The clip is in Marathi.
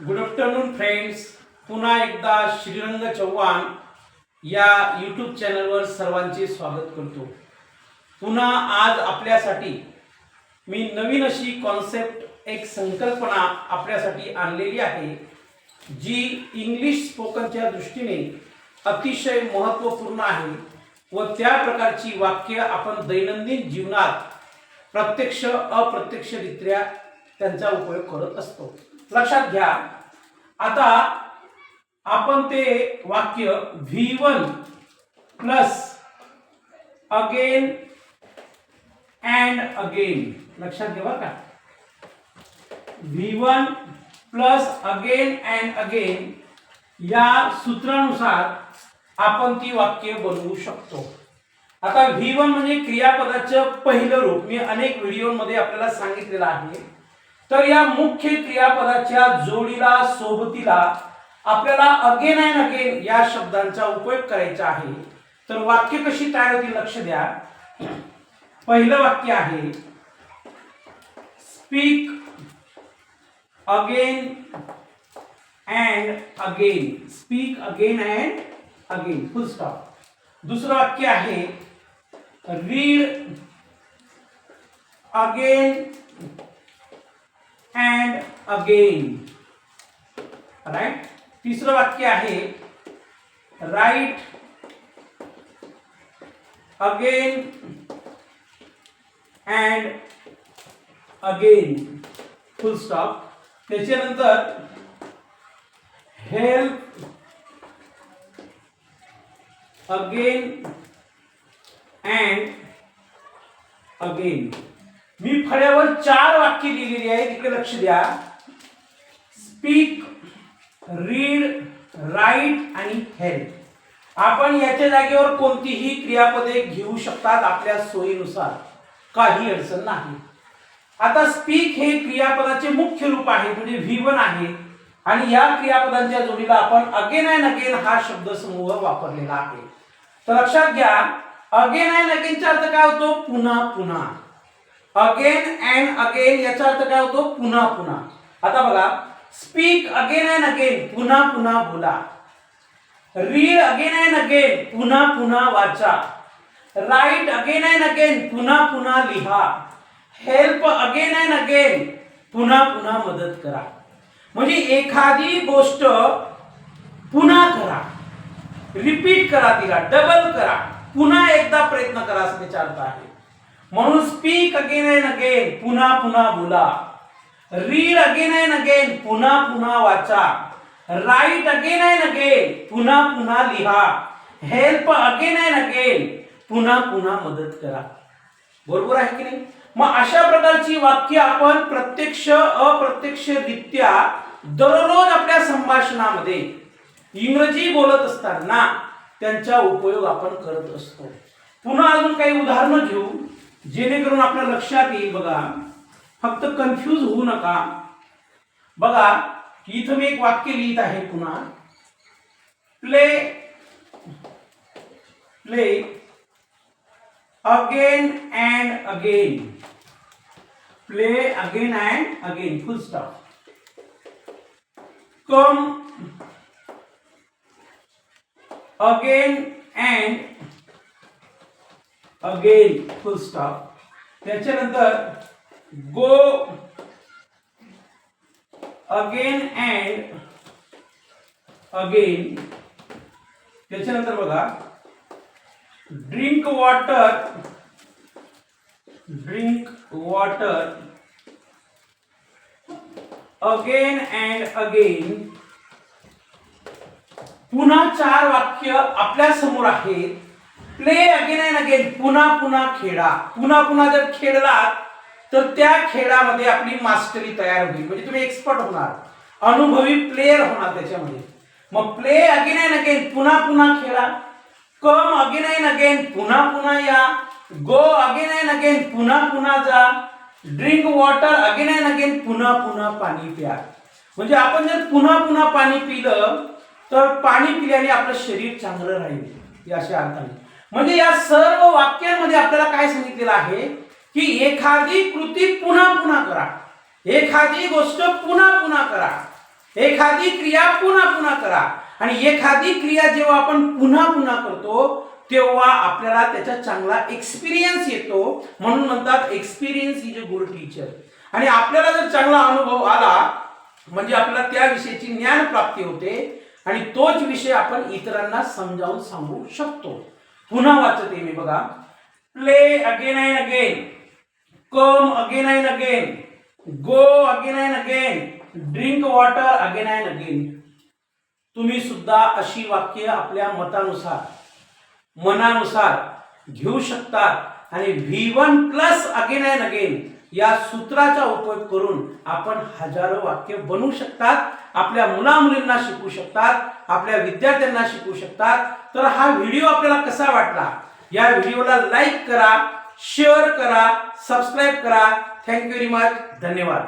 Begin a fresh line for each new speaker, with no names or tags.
गुड आफ्टरनून फ्रेंड्स पुन्हा एकदा श्रीरंग चव्हाण या यूट्यूब चॅनलवर सर्वांचे स्वागत करतो. पुन्हा आज आपल्यासाठी मी नवीन अशी कॉन्सेप्ट एक संकल्पना आपल्यासाठी आणलेली आहे जी इंग्लिश स्पोकनच्या दृष्टीने अतिशय महत्त्वपूर्ण आहे व त्या प्रकारची वाक्य आपण दैनंदिन जीवनात प्रत्यक्ष अप्रत्यक्षरित्या त्यांचा उपयोग करत असतो. लक्षात घ्या. आता आपण ते वाक्य V one plus again and again लक्षात घ्या का. V one plus again and again या सूत्रानुसार आपण ती वाक्य बनवू शकतो. आता व्ही वन म्हणजे क्रियापदाचं पहिलं रूप. मी अनेक व्हिडिओमध्ये आपल्याला सांगितलेलं आहे. तर या मुख्य क्रियापदाच्या जोडीला सोबतीला आपल्याला अगेन अँड अगेन या शब्दांचा उपयोग करायचा आहे. तर वाक्य कशी तयार होतील लक्ष द्या. पहिलं वाक्य आहे speak again and again speak again and again full stop दुसरं वाक्य आहे read again and again write तिसरं वाक्य आहे write again and again full stop त्याच्यानंतर हेल्प अगेन अँड अगेन मी फळ्यावर चार वाक्य लिहिलेली आहे तिकडे लक्ष द्या. स्पीक रीड राईट आणि हेल्प आपण याच्या जागेवर कोणतीही क्रियापदे घेऊ शकतात आपल्या सोयीनुसार. काही अडचण नाही. आता स्पीक हे क्रियापदाचे मुख्य रूप आहे म्हणजे व्हीवन आहे. आणि या क्रियापदांच्या जोडीला आपण अगेन अँड अगेन हा शब्द समूह वापरलेला आहे. तर लक्षात घ्या अगेन अँड अगेनचा अर्थ काय होतो? पुन्हा पुन्हा. अगेन अँड अगेन याचा अर्थ काय होतो? पुन्हा पुन्हा. आता बघा. स्पीक अगेन अँड अगेन पुन्हा पुन्हा बोला. रीड अगेन अँड अगेन पुन्हा पुन्हा वाचा. राईट अगेन अँड अगेन पुन्हा पुन्हा लिहा. हेल्प अगेन अँड अगेन पुन्हा पुन्हा मदत करा. म्हणजे एखादी गोष्ट पुन्हा करा. रिपीट करा तिला. डबल करा. पुन्हा एकदा प्रयत्न करा असं त्याचा अर्थ आहे. म्हणून स्पीक अगेन अँड अगेन पुन्हा पुन्हा बोला. रीड अगेन अँड अगेन पुन्हा पुन्हा वाचा. राईट अगेन अँड अगेन पुन्हा पुन्हा लिहा. हेल्प अगेन अँड अगेन पुन्हा पुन्हा मदत करा. बरोबर आहे की नाही? मग अशा प्रकारची वाक्य आपण प्रत्यक्ष अप्रत्यक्षरित्या दररोज आपल्या संभाषणामध्ये इंग्रजी बोलत असताना त्यांचा उपयोग आपण करत असतो. पुन्हा अजून काही उदाहरणं घेऊ. जेणेकरून आपल्या लक्षात येईल बघा. कन्फ्यूज़ होऊ नका. बघा इथं मी एक वाक्य लिहित आहे पुन्हा. Play play again and again play again and again full stop come again and again full stop त्याच्यानंतर गो अगेन अँड अगेन त्याच्यानंतर बघा drink water drink water again and again पुन्हा चार वाक्य आपल्यासमोर आहेत. प्ले अगेन अँड अगेन पुन्हा पुन्हा खेळा. पुन्हा पुन्हा जर खेळलात तर त्या खेळामध्ये आपली मास्टरी तयार होईल. म्हणजे तुम्ही एक्सपर्ट होणार. अनुभवी प्लेयर होणार त्याच्यामध्ये. मग प्ले अगेन अँड अगेन पुन्हा पुन्हा खेळा. कम अगेन अँड अगेन पुन्हा पुन्हा या. गो अगेन अँड अगेन पुन्हा पुन्हा जा. Drink water again and again पुन्हा पुन्हा पाणी प्या. म्हणजे आपण जर पुन्हा पुन्हा पाणी पिलं तर पाणी पिल्याने आपलं शरीर चांगलं राहील. या अशा अर्थाने. म्हणजे या सर्व वाक्यांमध्ये आपल्याला काय सांगितलेलं आहे? की एखादी कृती पुन्हा पुन्हा करा. एखादी गोष्ट पुन्हा पुन्हा करा. एखादी क्रिया पुन्हा पुन्हा करा. आणि एखादी क्रिया जेव्हा आपण पुन्हा पुन्हा करतो तेव्हा आपल्याला त्याचा चांगला एक्सपिरियन्स येतो. म्हणून म्हणतात experience is a good teacher आणि आपल्याला जर चांगला अनुभव आला म्हणजे आपल्याला त्या विषयाची ज्ञान प्राप्ती होते. आणि तोच विषय आपण इतरांना समजावून सांगू शकतो. पुन्हा वाचते मी बघा. Play again and again come again and again go again and again drink water again and again तुम्ही सुद्धा अशी वाक्य आपल्या मतानुसार मनानुसार घेऊ शकतात आणि V one plus again and again या सूत्राचा उपयोग करून आपण हजारो वाक्य बनवू शकतात आपल्या मुला मुलींना शकतात आपल्या विद्यार्थ्यांना शिकू शकतात. तर हा व्हिडिओ आपल्याला कसा वाटला? या व्हिडिओला लाईक करा शेअर करा सबस्क्राईब करा. थँक्यू व्हेरी मच धन्यवाद.